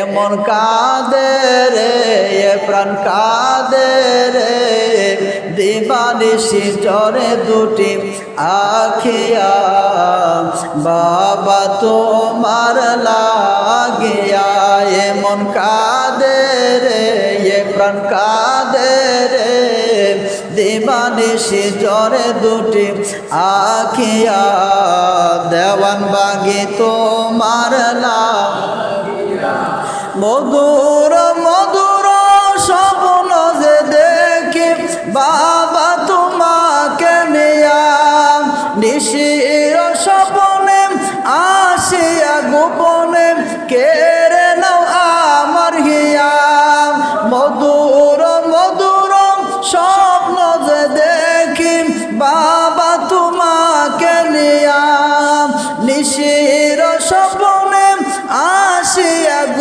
এমন কাদে রে, এ প্রাণ কাদে রে। দিবানিসি জরে দুটি আখিয়া বাবা তোমার লাগিয়া এমন কাদে রে, এ প্রাণ কাদে রে। দিবানিসি জরে দুটি আখিয়া দেওয়ান বাগি তোমার লাগিয়া মধুর মধুর স্বপ্ন যে দেখি, বাবা তোমাকে নিয়া। নিশির স্বপনে, আসিয়া গোপনে, কেড়ে নাও আমার হিয়া। মধুর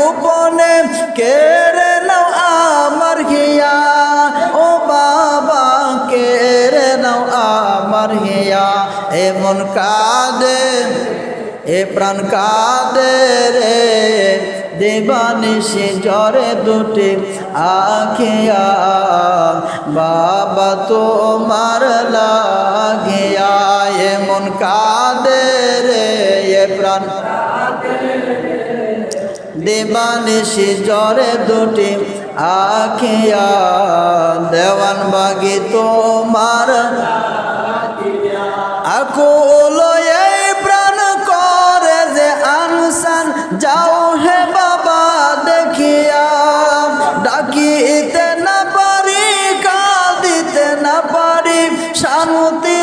গোপনে কেড়ে নাও আমার হিয়া ও বাবা, কেড়ে নাও আমার হিয়া এমন কাঁদে, এ প্রাণ কাঁদে রে। দেবানিসি জ্বরে দুটি আখিয়া। বাবা তোমার লাগিয়া। এমন কাঁদে রে, এ প্রাণ দেবানিসি জ্বরে দুটি আখিয়া দেওয়ান বাগি তোমার আকুল এই প্রাণ করে যে আনসান, যাও হে বাবা দেখিয়া। ডাকিতে না পারি, কাঁদিতে না পারি, শান্তি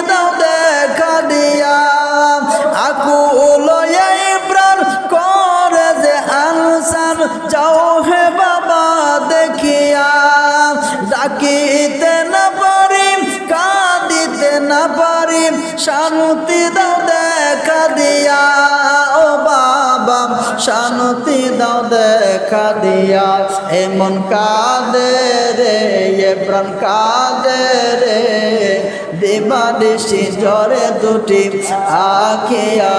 না পারি, শান্তি দাও দেখা দিয়া। ও বাবা, শান্তি দাও দেখা দিয়া। এমন কাঁদে রে, এ প্রাণ কাঁদে রে। দেবাদেশি জ্বরে দুটি আখিয়া,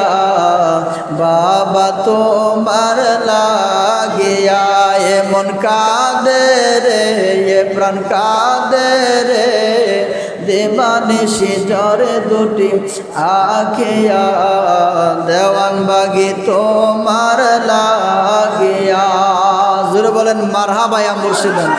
বাবা তোমার লাগিয়া। এমন কাঁদে রে, এ প্রাণ কাঁদে রে। দেবানিসি জ্বরে দুটি আখিয়া দেওয়ান বাগি তোমার লাগিয়া। জোরে বলেন মারহাবায়া মুর্শিদান।